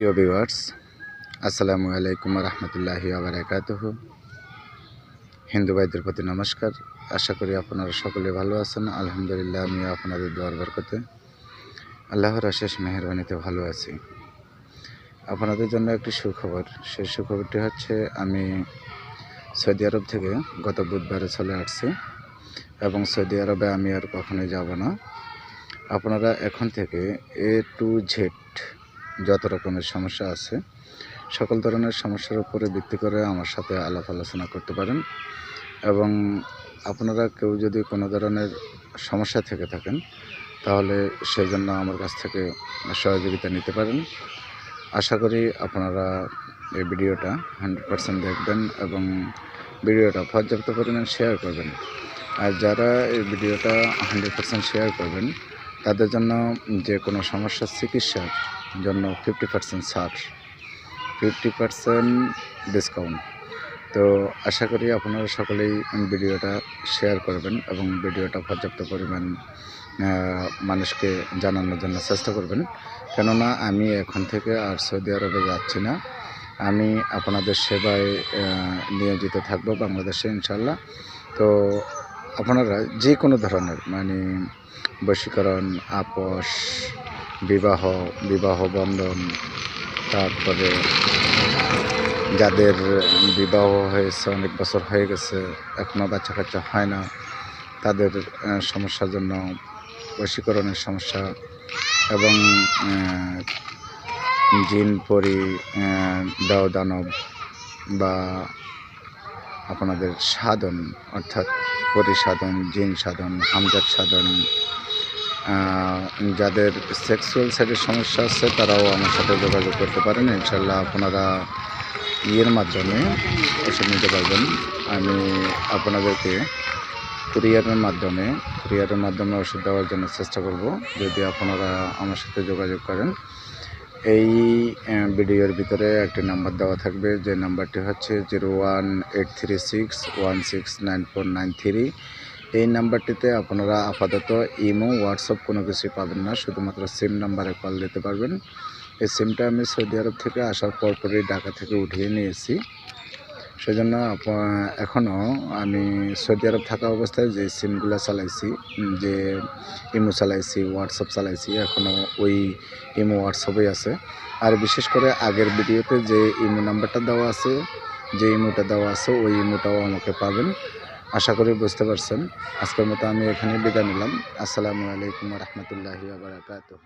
প্রিয় ভিউয়ার্স আসসালামু আলাইকুম রহমতুল্লাহি আবরাকাতুহ হিন্দু ভাইদের প্রতি নমস্কার। আশা করি আপনারা সকলে ভালো আছেন। আলহামদুলিল্লাহ, আমিও আপনাদের দোয়ার বরকতে। আল্লাহর অশেষ মেহরবানিতে ভালো আছি। আপনাদের জন্য একটি সুখবর। সেই সুখবরটি হচ্ছে, আমি সৌদি আরব থেকে গত বুধবারে চলে আসছি এবং সৌদি আরবে আমি আর কখনোই যাব না। আপনারা এখন থেকে এ টু জেড যত রকমের সমস্যা আছে, সকল ধরনের সমস্যার উপরে ভিত্তি করে আমার সাথে আলাপ আলোচনা করতে পারেন। এবং আপনারা কেউ যদি কোনো ধরনের সমস্যা থেকে থাকেন, তাহলে সেই জন্য আমার কাছ থেকে সহযোগিতা নিতে পারেন। আশা করি আপনারা এই ভিডিওটা হান্ড্রেড পারসেন্ট দেখবেন এবং ভিডিওটা পর্যাপ্ত পরিমাণ শেয়ার করবেন। আর যারা এই ভিডিওটা হান্ড্রেড পারসেন্ট শেয়ার করবেন, তাদের জন্য যে কোনো সমস্যার চিকিৎসার জন্য ফিফটি পার্সেন্ট ছাড় ফিফটি পার্সেন্ট ডিসকাউন্ট তো আশা করি আপনারা সকলেই ভিডিওটা শেয়ার করবেন এবং ভিডিওটা পর্যাপ্ত পরিমাণ মানুষকে জানানোর জন্য চেষ্টা করবেন। কেননা আমি এখন থেকে আর সৌদি আরবে যাচ্ছি না। আমি আপনাদের সেবায় নিয়োজিত থাকব বাংলাদেশে ইনশাল্লাহ তো আপনারা যে কোনো ধরনের মানে বশীকরণ, আপোষ বিবাহ বিবাহ বন্ধন, তারপরে যাদের বিবাহ হয়েছে, অনেক বছর হয়ে গেছে এখনও বাচ্চা কাচ্চা হয় না, তাদের সমস্যার জন্য বশীকরণের সমস্যা এবং জিন, পরি দেও দানব বা আপনাদের সাধন, অর্থাৎ পরিসাধন, জিন সাধন হামজাত সাধন যাদের সেক্সুয়াল সাইডের সমস্যা আছে, তারাও আমার সাথে যোগাযোগ করতে পারেন। ইনশাল্লাহ আপনারা ইয়ের মাধ্যমে ওষুধ নিতে পারবেন। আমি আপনাদেরকে কুরিয়ারের মাধ্যমে কুরিয়ারের মাধ্যমে ওষুধ দেওয়ার জন্য চেষ্টা করব, যদি আপনারা আমার সাথে যোগাযোগ করেন। এই ভিডিওর ভিতরে একটি নাম্বার দেওয়া থাকবে। যে নাম্বারটি হচ্ছে zero one eight three six one six nine four nine three এই নাম্বারটিতে আপনারা আপাতত ইমো, হোয়াটসঅ্যাপ কোনো কিছুই পাবেন না, শুধুমাত্র সিম নাম্বারে কল দিতে পারবেন। এই সিমটা আমি সৌদি আরব থেকে আসার পরপরই ঢাকা থেকে উঠিয়ে নিয়েছি। সেজন্য এখনও আমি সৌদি আরব থাকা অবস্থায় যে সিমগুলো চালাইছি যে ইমো চালাইছি, হোয়াটসঅ্যাপ চালাইছি এখনও ওই ইমো, হোয়াটসঅ্যাপই আছে। আর বিশেষ করে আগের ভিডিওতে যে ইমো নাম্বারটা দেওয়া আছে, যে ইমোটা দেওয়া আছে, ওই ইমোটাও আমাকে পাবেন। আশা করি বুঝতে পারছেন। আজকের মতো আমি এখানে বিদায় নিলাম। আসসালামু আলাইকুম রহমতুল্লাহি আবরাকাতুহ